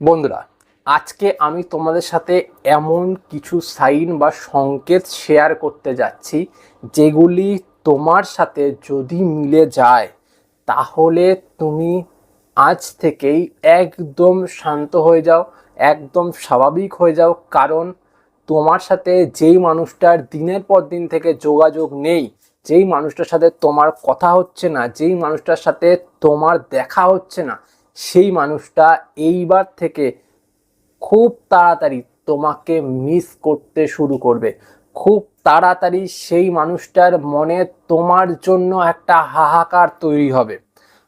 বন্ধুরা, আজকে আমি তোমাদের সাথে এমন কিছু সাইন বা সংকেত শেয়ার করতে যাচ্ছি, যেগুলি তোমার সাথে যদি মিলে যায়, তাহলে তুমি আজ থেকেই একদম শান্ত হয়ে যাও, একদম স্বাভাবিক হয়ে যাও, কারণ তোমার সাথে যেই মানুষটার দিনের পর দিন থেকে যোগাযোগ নেই, যেই মানুষটার সাথে তোমার কথা হচ্ছে না, যেই মানুষটার সাথে তোমার দেখা হচ্ছে না সেই মানুষটা এইবার থেকে খুব তাড়াতাড়ি তোমাকে মিস করতে শুরু করবে। খুব তাড়াতাড়ি সেই মানুষটার মনে তোমার জন্য একটা হাহাকার তৈরি হবে।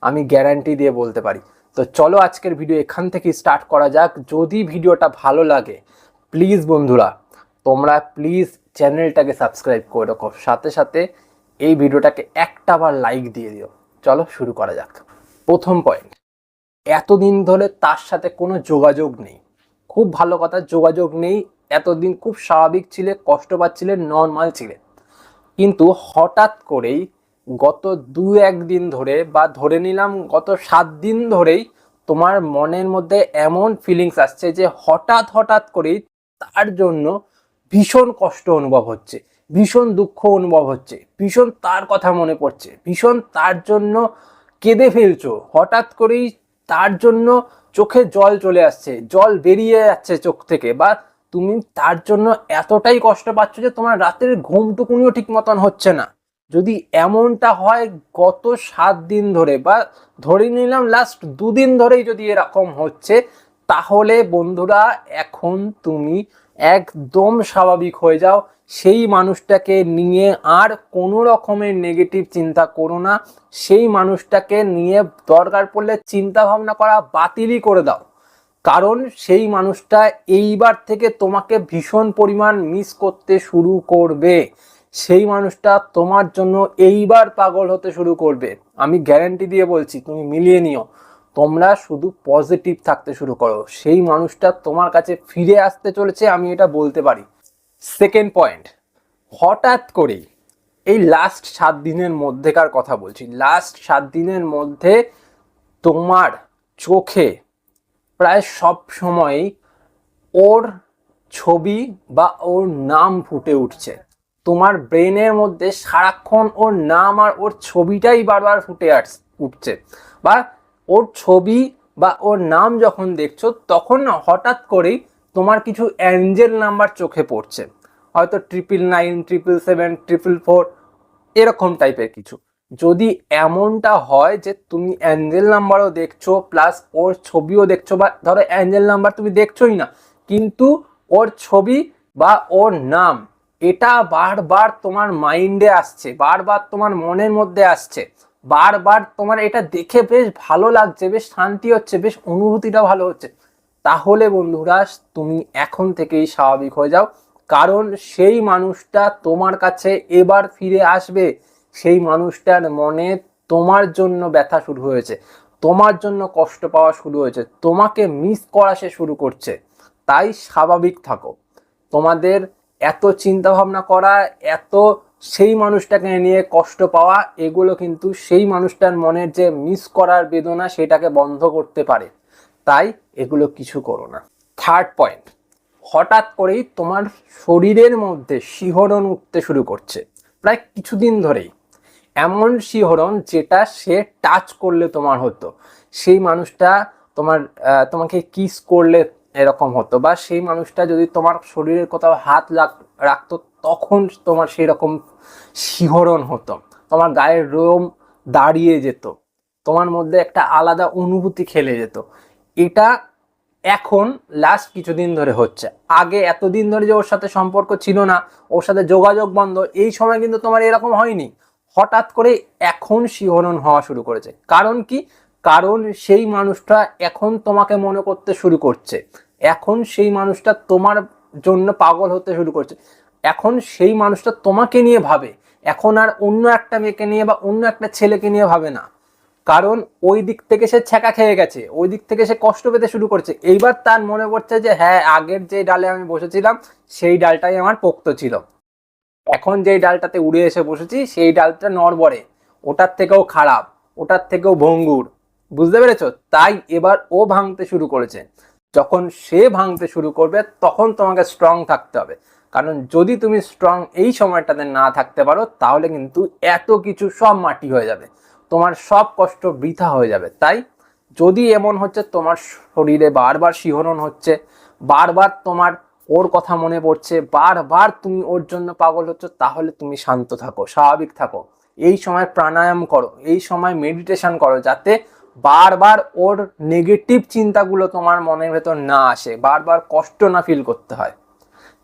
আমি গ্যারান্টি দিয়ে বলতে পারি। তো চলো আজকের ভিডিও এখান থেকে স্টার্ট করা যাক। যদি ভিডিওটা ভালো লাগে প্লিজ বন্ধুরা, তোমরা প্লিজ চ্যানেলটাকে সাবস্ক্রাইব করে রাখো। সাথে সাথে এই ভিডিওটাকে একটা বার লাইক দিয়ে দিও। চলো শুরু করা যাক। প্রথম পয়েন্ট এতদিন ধরে তার সাথে কোনো যোগাযোগ নেই। খুব ভালো কথা, যোগাযোগ নেই। এতদিন খুব স্বাভাবিক ছিলে, কষ্ট পাচ্ছিলে নর্মাল ছিলে। কিন্তু হঠাৎ করেই গত দু একদিন ধরে বা ধরে নিলাম গত সাত দিন ধরেই তোমার মনের মধ্যে এমন ফিলিংস আসছে যে হঠাৎ হঠাৎ করেই তার জন্য ভীষণ কষ্ট অনুভব হচ্ছে, ভীষণ দুঃখ অনুভব হচ্ছে, ভীষণ তার কথা মনে পড়ছে, ভীষণ তার জন্য কেঁদে ফেলছো। হঠাৎ করেই তার জন্য চোখে জল চলে আসছে, জল বেরিয়ে যাচ্ছে চোখ থেকে। বা তুমি তার জন্য এতটাই কষ্ট পাচ্ছ যে তোমার রাতের ঘুমটুকুনিও ঠিক মতন হচ্ছে না। যদি এমনটা হয় গত সাত দিন ধরে বা ধরে নিলাম লাস্ট দুদিন ধরেই যদি এরকম হচ্ছে, তাহলে বন্ধুরা, এখন তুমি একদম স্বাভাবিক হয়ে যাও। সেই মানুষটাকে নিয়ে আর কোনো রকমের নেগেটিভ চিন্তা করো না। সেই মানুষটাকে নিয়ে দরকার পড়লে চিন্তা ভাবনা করা বাতিলই করে দাও। কারণ সেই মানুষটা এইবার থেকে তোমাকে ভীষণ পরিমাণ মিস করতে শুরু করবে। সেই মানুষটা তোমার জন্য এইবার পাগল হতে শুরু করবে। আমি গ্যারান্টি দিয়ে বলছি, তুমি মিলিয়ে নিও। তোমরা শুধু পজিটিভ থাকতে শুরু করো। সেই মানুষটা তোমার কাছে ফিরে আসতে চলেছে, আমি এটা বলতে পারি। সেকেন্ড পয়েন্ট হঠাৎ করেই এই লাস্ট সাত দিনের মধ্যেকার কথা বলছি। লাস্ট সাত দিনের মধ্যে তোমার চোখে প্রায় সব সময়ই ওর ছবি বা ওর নাম ফুটে উঠছে। তোমার ব্রেনের মধ্যে সারাক্ষণ ওর নাম আর ওর ছবিটাই বারবার ফুটে আস, উঠছে। বা ওর ছবি বা ওর নাম যখন দেখছ, তখন হঠাৎ করেই তোমার কিছু অ্যাঞ্জেল নাম্বার চোখে পড়ছে। হয়তো triple nine triple seven triple four এরকম টাইপের কিছু। যদি এমনটা হয় যে তুমি অ্যাঞ্জেল নাম্বারও দেখছ প্লাস ওর ছবিও দেখছ বা ধরো অ্যাঞ্জেল নাম্বার তুমি দেখছোই না, কিন্তু ওর ছবি বা ওর নাম, এটা বারবার তোমার মাইন্ডে আসছে, বারবার তোমার মনের মধ্যে আসছে। বারবার তোমার এটা দেখে বেশ ভালো লাগছে, বেশ শান্তি হচ্ছে, বেশ অনুভূতিটা ভালো হচ্ছে। তাহলে বন্ধুরা, তুমি এখন থেকেই স্বাভাবিক হয়ে যাও। কারণ সেই মানুষটা তোমার কাছে এবার ফিরে আসবে। সেই মানুষটার মনে তোমার জন্য ব্যথা শুরু হয়েছে। তোমার জন্য কষ্ট পাওয়া শুরু হয়েছে। তোমাকে মিস করা সে শুরু করছে। তাই স্বাভাবিক থাকো। তোমাদের এত চিন্তা ভাবনা করা, এত সেই মানুষটাকে নিয়ে কষ্ট পাওয়া, এগুলো কিন্তু সেই মানুষটার মনের যে মিস করার বেদনা সেটাকে বন্ধ করতে পারে। তাই এগুলো কিছু করো না। থার্ড পয়েন্ট হঠাৎ করেই তোমার শরীরের মধ্যে শিহরণ উঠতে শুরু করছে। প্রায় কিছুদিন ধরেই এমন শিহরণ যেটা সে টাচ করলে তোমার হতো। সেই মানুষটা তোমার তোমাকে কিস করলে এরকম হতো বা সেই মানুষটা যদি তোমার শরীরের কোথাও হাত রাখতো তখন তোমার সেই রকম শিহরণ হতো। তোমার গায়ের রোম দাঁড়িয়ে যেত। তোমার মধ্যে একটা আলাদা অনুভূতি খেলে যেত। এটা এখন লাস্ট কিছুদিন ধরে হচ্ছে। আগে এতদিন ধরে যে ওর সাথে সম্পর্ক ছিল না, ওর সাথে যোগাযোগ বন্ধ, এই সময় কিন্তু তোমার এরকম হয়নি। হঠাৎ করে এখন শিহরণ হওয়া শুরু করেছে। কারণ কি? কারণ সেই মানুষটা এখন তোমাকে মনে করতে শুরু করছে। এখন সেই মানুষটা তোমার জন্য পাগল হতে শুরু করছে। এখন সেই মানুষটা তোমাকে নিয়ে ভাবে। এখন আর অন্য একটা মেয়েকে নিয়ে বা অন্য একটা ছেলেকে নিয়ে ভাবে না। কারণ ওই দিক থেকে সে ছ্যাঁকা খেয়ে গেছে, ওই দিক থেকে সে কষ্ট পেতে শুরু করছে। এইবার তার মনে পড়ছে যে হ্যাঁ আগের যে ডালে আমি বসেছিলাম, সেই ডালটাই আমার পোক্ত ছিল। এখন যেই ডালটাতে উড়ে এসে বসেছি, সেই ডালটা নড়বড়ে। ওটার থেকেও খারাপ, ওটার থেকেও ভঙ্গুর। বুঝতে পেরেছ? তাই এবার ও ভাঙতে শুরু করেছে। যখন সে ভাঙতে শুরু করবে, তখন তোমাকে স্ট্রং থাকতে হবে। কারণ যদি তুমি স্ট্রং এই সময়টাতে না থাকতে পারো, তাহলে কিন্তু এত কিছু সব মাটি হয়ে যাবে। তোমার সব কষ্ট বৃথা হয়ে যাবে। তাই যদি এমন হচ্ছে, তোমার শরীরে বারবার শিহরণ হচ্ছে, বারবার তোমার ওর কথা মনে পড়ছে, বারবার তুমি ওর জন্য পাগল হচ্ছ, তাহলে তুমি শান্ত থাকো, স্বাভাবিক থাকো। এই সময় প্রাণায়াম করো, এই সময় মেডিটেশন করো, যাতে বারবার ওর নেগেটিভ চিন্তাগুলো তোমার মনের ভেতর না আসে, বারবার কষ্ট না ফিল করতে হয়।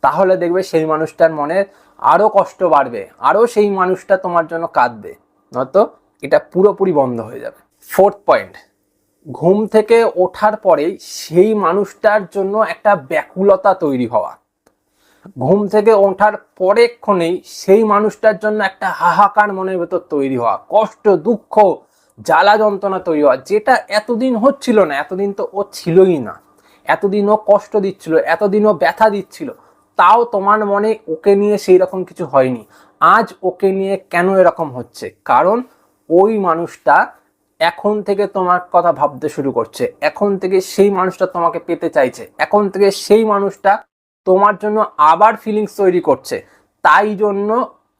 তাহলে দেখবে সেই মানুষটার মনে আরও কষ্ট বাড়বে আরও সেই মানুষটা তোমার জন্য কাঁদবে। নয়তো এটা পুরোপুরি বন্ধ হয়ে যাবে। ফোর্থ পয়েন্ট ঘুম থেকে ওঠার পরেই সেই মানুষটার জন্য একটা ব্যাকুলতা তৈরি হওয়া। ঘুম থেকে ওঠার পরেক্ষণেই সেই মানুষটার জন্য একটা হাহাকার মনের ভেতর তৈরি হওয়া, কষ্ট, দুঃখ, জ্বালা যন্ত্রণা তৈরি হওয়া, যেটা এতদিন হচ্ছিল না, এতদিন তো ও ছিলই না। এতদিন ও কষ্ট দিচ্ছিল, এতদিন ও ব্যথা দিচ্ছিল। তাও তোমার মনে ওকে নিয়ে সেই রকম কিছু হয়নি। আজ ওকে নিয়ে কেন এরকম হচ্ছে? কারণ ওই মানুষটা এখন থেকে তোমার কথা ভাবতে শুরু করছে। এখন থেকে সেই মানুষটা তোমাকে পেতে চাইছে। এখন থেকে সেই মানুষটা তোমার জন্য আবার ফিলিংস তৈরি করছে। তাই জন্য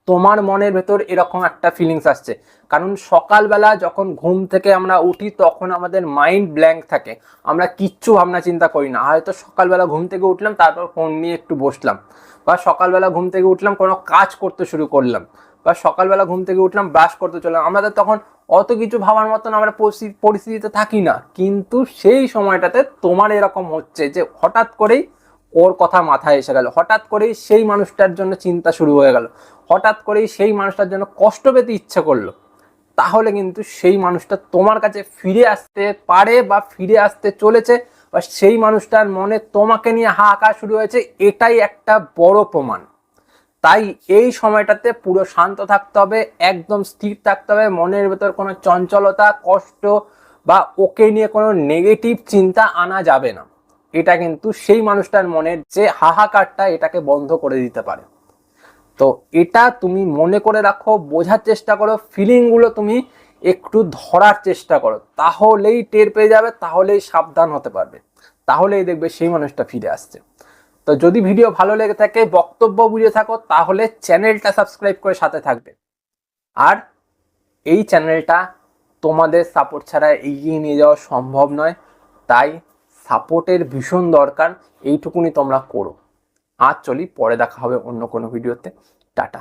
তোমার মনের ভেতর এরকম একটা ফিলিংস আসছে। কারণ সকালবেলা যখন ঘুম থেকে আমরা উঠি, তখন আমাদের মাইন্ড ব্ল্যাঙ্ক থাকে। আমরা কিচ্ছু ভাবনা চিন্তা করি না। হয়তো সকালবেলা ঘুম থেকে উঠলাম, তারপর ফোন নিয়ে একটু বসলাম। বা সকালবেলা ঘুম থেকে উঠলাম, কোনো কাজ করতে শুরু করলাম। বা সকালবেলা ঘুম থেকে উঠলাম ব্রাশ করতে চললাম। আমাদের তখন অত কিছু ভাবার মতন আমরা পরিস্থিতি- পরিস্থিতিতে থাকি না। কিন্তু সেই সময়টাতে তোমার এরকম হচ্ছে যে, হঠাৎ করেই ওর কথা মাথায় এসে গেল। হঠাৎ করেই সেই মানুষটার জন্য চিন্তা শুরু হয়ে গেল। হঠাৎ করেই সেই মানুষটার জন্য কষ্ট পেতে ইচ্ছে করল। তাহলে কিন্তু সেই মানুষটা তোমার কাছে ফিরে আসতে পারে বা ফিরে আসতে চলেছে বা সেই মানুষটার মনে তোমাকে নিয়ে হাহাকার শুরু হয়েছে, এটাই একটা বড় প্রমাণ। তাই এই সময়টাতে পুরো শান্ত থাকতে হবে, একদম স্থির থাকতে হবে, মনের ভেতর কোনো চঞ্চলতা, কষ্ট বা ওকে নিয়ে কোনো নেগেটিভ চিন্তা আনা যাবে না। এটা কিন্তু সেই মানুষটার মনের যে হাহাকারটা, এটাকে বন্ধ করে দিতে পারে। তো এটা তুমি মনে করে রাখো, বোঝার চেষ্টা করো ফিলিংগুলো তুমি একটু ধরার চেষ্টা করো। তাহলেই টের পেয়ে যাবে, তাহলেই সাবধান হতে পারবে। তাহলেই দেখবে সেই মানুষটা ফিরে আসছে। তো যদি ভিডিও ভালো লেগে থাকে, বক্তব্য বুঝে থাকো, তাহলে চ্যানেলটা সাবস্ক্রাইব করে সাথে থাকবে। আর এই চ্যানেলটা তোমাদের সাপোর্ট ছাড়া এগিয়ে নিয়ে যাওয়া সম্ভব নয়। তাই সাপোর্টের ভীষণ দরকার, এইটুকুনি তোমরা করো। আজ চলি পরে দেখা হবে অন্য কোনো ভিডিওতে। টাটা।